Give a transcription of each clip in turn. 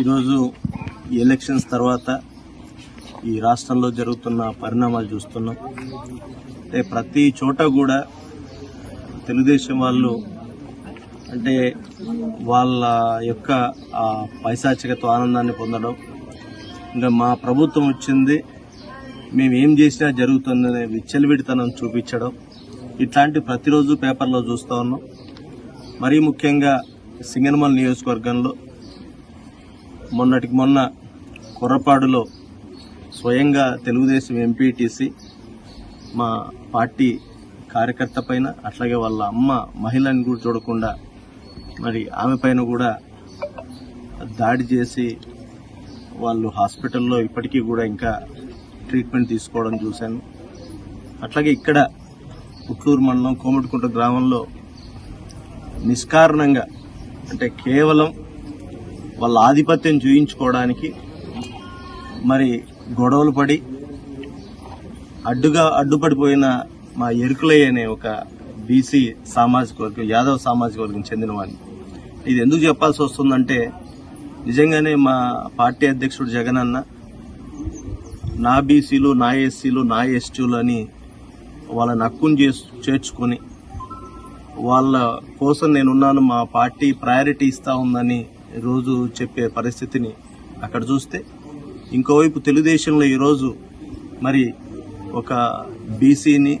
ఈరోజు ఈ ఎలక్షన్స్ తర్వాత ఈ రాష్ట్రంలో జరుగుతున్న పరిణామాలు చూస్తున్నాం. అంటే ప్రతి చోట కూడా తెలుగుదేశం వాళ్ళు అంటే వాళ్ళ యొక్క ఆ పైశాచికతో ఆనందాన్ని పొందడం. ఇంకా మా ప్రభుత్వం వచ్చింది. మేము ఏం చేసినా జరుగుతుందనే విచ్చలవిడితనం చూపించడం. ఇట్లాంటి ప్రతిరోజు పేపర్లో చూస్తూ ఉన్నాం. మరీ ముఖ్యంగా సింగనమల్ నియోజకవర్గంలో మొన్నటికి మొన్న కుర్రపాడులో స్వయంగా తెలుగుదేశం ఎంపీటీసీ మా పార్టీ కార్యకర్త పైన అట్లాగే వాళ్ళ అమ్మ మహిళని కూడా చూడకుండా మరి ఆమె పైన కూడా దాడి చేసి వాళ్ళు హాస్పిటల్లో ఇప్పటికీ కూడా ఇంకా ట్రీట్మెంట్ తీసుకోవడం చూశాను. అట్లాగే ఇక్కడ పుట్లూరు మండలం కోమటికుంట గ్రామంలో నిష్కారణంగా అంటే కేవలం వాళ్ళ ఆధిపత్యం చూయించుకోవడానికి మరి గొడవలు పడి అడ్డుగా అడ్డుపడిపోయిన మా ఎరుకులయ్య అనే ఒక బీసీ సామాజిక వర్గం యాదవ్ సామాజిక వర్గం చెందిన వాడిని ఇది ఎందుకు చెప్పాల్సి వస్తుందంటే నిజంగానే మా పార్టీ అధ్యక్షుడు జగన్ అన్న నా బీసీలు నా ఎస్సీలు నా ఎస్టీలు అని వాళ్ళని హక్కును చేసు చేర్చుకొని వాళ్ళ కోసం నేనున్నాను మా పార్టీ ప్రయారిటీ ఇస్తూ ఉందని రోజు చెప్పే పరిస్థితిని అక్కడ చూస్తే ఇంకోవైపు తెలుగుదేశంలో ఈరోజు మరి ఒక బీసీని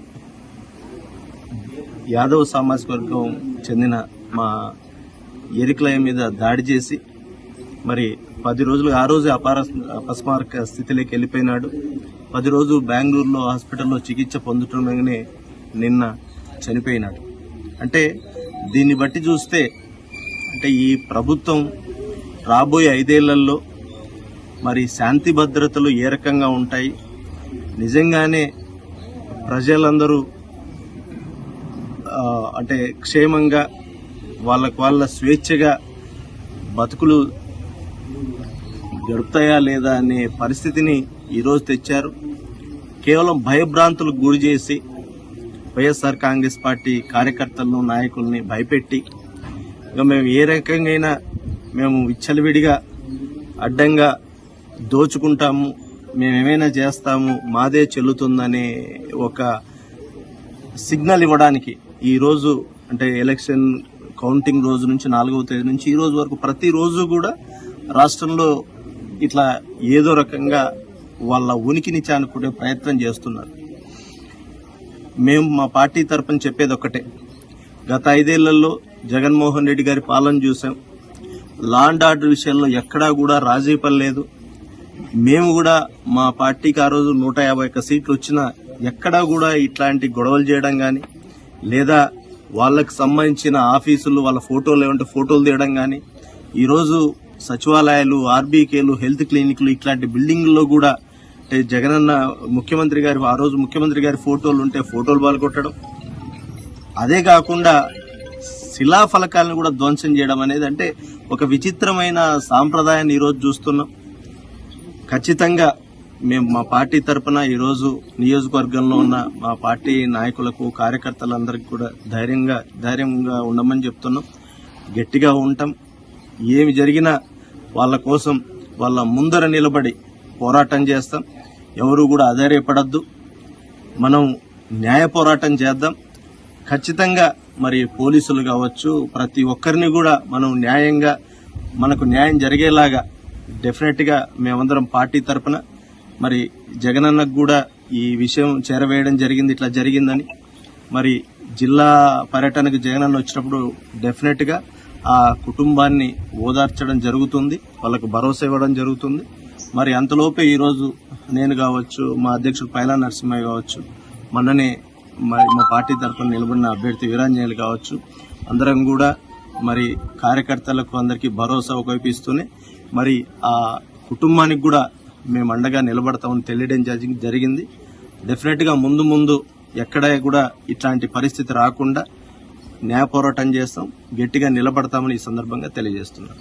యాదవ్ సామాజిక వర్గం చెందిన మా ఎరికలయ మీద దాడి చేసి మరి పది రోజులు ఆ రోజు అపార అపస్మారక స్థితిలోకి వెళ్ళిపోయినాడు. పది రోజులు బెంగళూరులో హాస్పిటల్లో చికిత్స పొందుతుండగానే నిన్న చనిపోయినాడు. అంటే దీన్ని బట్టి చూస్తే అంటే ఈ ప్రభుత్వం రాబోయే ఐదేళ్ళలో మరి శాంతి భద్రతలు ఏ రకంగా ఉంటాయి? నిజంగానే ప్రజలందరూ అంటే క్షేమంగా వాళ్ళకు వాళ్ళ స్వేచ్ఛగా బతుకులు గడుపుతాయా లేదా అనే పరిస్థితిని ఈరోజు తెచ్చారు. కేవలం భయభ్రాంతులకు గురి చేసి వైఎస్ఆర్ కాంగ్రెస్ పార్టీ కార్యకర్తలను నాయకుల్ని భయపెట్టి ఇక మేము ఏ రకంగా మేము విచ్చలవిడిగా అడ్డంగా దోచుకుంటాము మేము ఏమైనా చేస్తాము మాదే చెల్లుతుందనే ఒక సిగ్నల్ ఇవ్వడానికి ఈరోజు అంటే ఎలక్షన్ కౌంటింగ్ రోజు నుంచి నాలుగవ తేదీ నుంచి ఈ రోజు వరకు ప్రతిరోజు కూడా రాష్ట్రంలో ఇట్లా ఏదో రకంగా వాళ్ళ ఉనికిని చానుకునే ప్రయత్నం చేస్తున్నారు. మేము మా పార్టీ తరపున చెప్పేది ఒక్కటే. గత ఐదేళ్ళలో జగన్మోహన్ రెడ్డి గారి పాలన చూసాం. లాండ్ ఆర్డర్ విషయంలో ఎక్కడా కూడా రాజీ పడలేదు. మేము కూడా మా పార్టీకి ఆ రోజు నూట యాభై ఒక్క సీట్లు వచ్చినా ఎక్కడా కూడా ఇట్లాంటి గొడవలు చేయడం కానీ లేదా వాళ్ళకి సంబంధించిన ఆఫీసులు వాళ్ళ ఫోటోలు ఏమంటే ఫోటోలు తీయడం కానీ ఈరోజు సచివాలయాలు ఆర్బీకేలు హెల్త్ క్లినిక్లు ఇట్లాంటి బిల్డింగ్లో కూడా అంటే జగనన్న ముఖ్యమంత్రి గారి ఆ రోజు ముఖ్యమంత్రి గారి ఫోటోలు ఉంటే ఫోటోలు పాల్గొట్టడం అదే కాకుండా శిలాఫలకాలను కూడా ధ్వంసం చేయడం అనేది అంటే ఒక విచిత్రమైన సాంప్రదాయాన్ని ఈరోజు చూస్తున్నాం. ఖచ్చితంగా మేము మా పార్టీ తరపున ఈరోజు నియోజకవర్గంలో ఉన్న మా పార్టీ నాయకులకు కార్యకర్తలందరికీ కూడా ధైర్యంగా ధైర్యంగా ఉండమని చెప్తున్నాం. గట్టిగా ఉంటాం. ఏమి జరిగినా వాళ్ళ కోసం వాళ్ళ ముందర నిలబడి పోరాటం చేస్తాం. ఎవరు కూడా అధైర్యపడద్దు. మనం న్యాయ పోరాటం చేద్దాం. ఖచ్చితంగా మరి పోలీసులు కావచ్చు ప్రతి ఒక్కరిని కూడా మనం న్యాయంగా మనకు న్యాయం జరిగేలాగా డెఫినెట్గా మేమందరం పార్టీ తరపున మరి జగనన్నకు కూడా ఈ విషయం చేరవేయడం జరిగింది ఇట్లా జరిగిందని. మరి జిల్లా పర్యటనకు జగనన్న వచ్చినప్పుడు డెఫినెట్గా ఆ కుటుంబాన్ని ఓదార్చడం జరుగుతుంది వాళ్ళకు భరోసా ఇవ్వడం జరుగుతుంది. మరి అంతలోపే ఈరోజు నేను కావచ్చు మా అధ్యక్షుడు పైలా నరసింహయ్య కావచ్చు మొన్ననే మరి మా పార్టీ తరఫున నిలబడిన అభ్యర్థి వీరాంజనేయులు కావచ్చు. అందరం కూడా మరి కార్యకర్తలకు అందరికీ భరోసా ఒకవైపు ఇస్తూనే మరి ఆ కుటుంబానికి కూడా మేము అండగా నిలబడతామని తెలియడం జరిగింది. డెఫినెట్గా ముందు ముందు ఎక్కడ కూడా ఇట్లాంటి పరిస్థితి రాకుండా న్యాయ పోరాటం చేస్తాం. గట్టిగా నిలబడతామని ఈ సందర్భంగా తెలియజేస్తున్నాం.